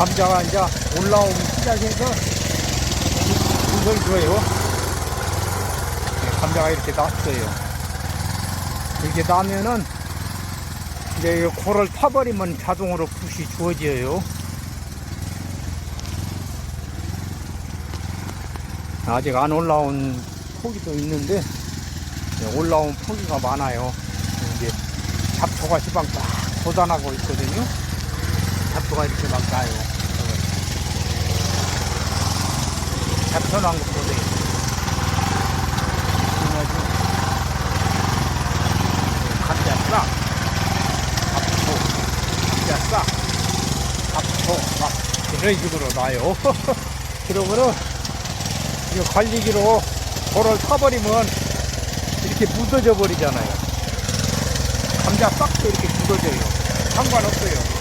감자가 이제 올라오기 시작해서 이걸 줘요. 네, 감자가 이렇게 났어요. 이렇게 나면은 이제 이 코를 파버리면 자동으로 붓이 주어져요. 아직 안 올라온 포기도 있는데 네, 올라온 포기가 많아요. 이제 잡초가 시방 딱 돋아나고 있거든요. 잡초가 이렇게 막. 잡초난 거 보세요. 그래가지고 감자 싹, 잡초, 감자 싹, 잡초 막 이런 식으로 나요. 그러면은 이거 관리기로 돌을 타버리면 이렇게 묻어져 버리잖아요. 감자 싹도 이렇게 묻어져요. 상관없어요.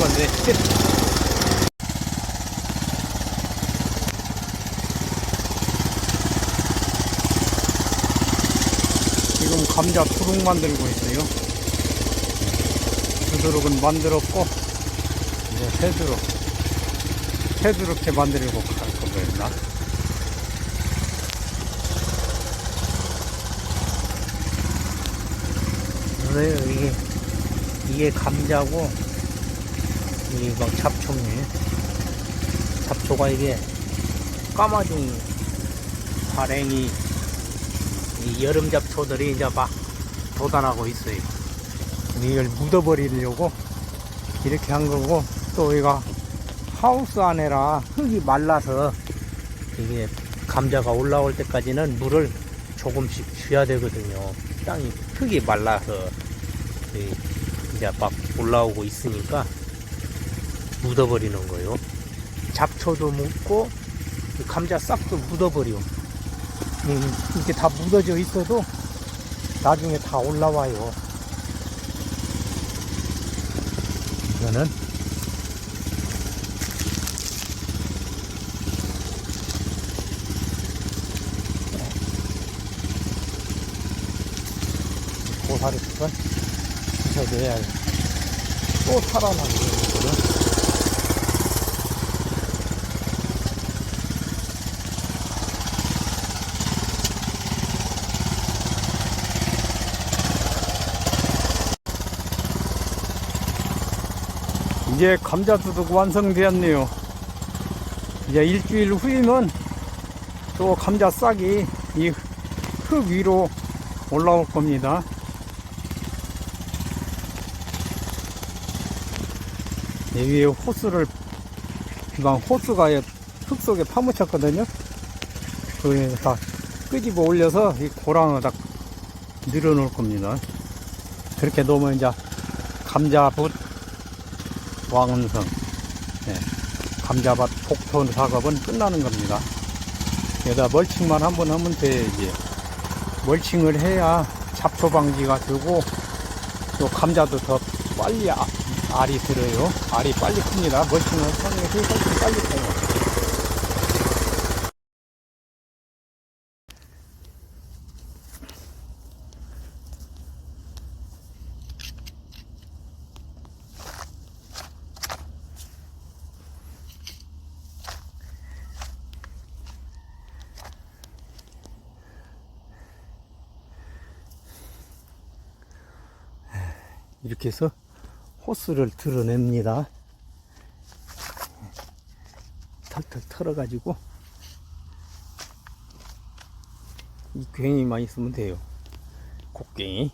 못 박았네. 지금 감자 두둑 만들고 있어요. 두두룩은 만들었고, 이제 새두룩, 새두룩게 만들고 갈 겁니다. 그래요, 이게, 이게 감자고, 이게 막 잡초네. 잡초가 이게 까마둥이, 발행이, 이 여름 잡초들이 이제 막 돋아나고 있어요. 이걸 묻어버리려고 이렇게 한 거고 또 이가 하우스 안에라 흙이 말라서 이게 감자가 올라올 때까지는 물을 조금씩 줘야 되거든요. 땅이 흙이 말라서 이 이제 막 올라오고 있으니까 묻어버리는 거예요. 잡초도 묻고 이 감자 싹도 묻어버려. 음, 이렇게 다 묻어져 있어도 나중에 다 올라와요. 이거는 고사리 건 부셔줘야 또 살아나는 이제 감자 두둑 완성되었네요. 이제 일주일 후이면 또 감자 싹이 이 흙 위로 올라올 겁니다. 이 위에 호스를 이방 호스가 흙 속에 파묻혔거든요. 그다 끄집어 올려서 이 고랑을 딱 늘어놓을 겁니다. 그렇게 놓으면 이제 감자 붓 왕은성 예, 감자밭 폭토 작업은 끝나는 겁니다. 여기다 멀칭만 한 번 하면 돼야지. 멀칭을 해야 잡초 방지가 되고 또 감자도 더 빨리 아, 알이 들어요. 알이 빨리 큽니다. 멀칭을 하는 게 훨씬 빨리 커요. 이렇게 해서 호스를 드러냅니다. 털털 털어가지고 이 괭이만 있으면 돼요. 곡괭이.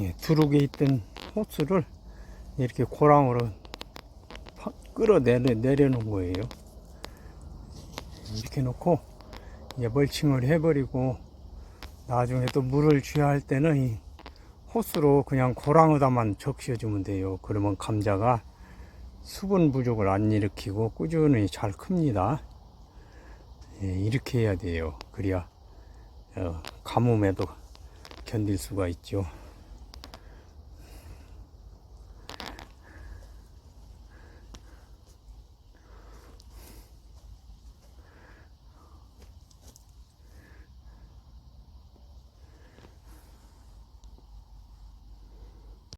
예, 두룩에 있던 호수를 이렇게 고랑으로 파- 끌어내려 내려놓은 거예요. 이렇게 놓고 이제 멀칭을 해버리고 나중에 또 물을 줘야 할 때는 이 호스로 그냥 고랑에다만 적셔주면 돼요. 그러면 감자가 수분 부족을 안 일으키고 꾸준히 잘 큽니다. 예, 이렇게 해야 돼요. 그래야 어, 가뭄에도 견딜 수가 있죠.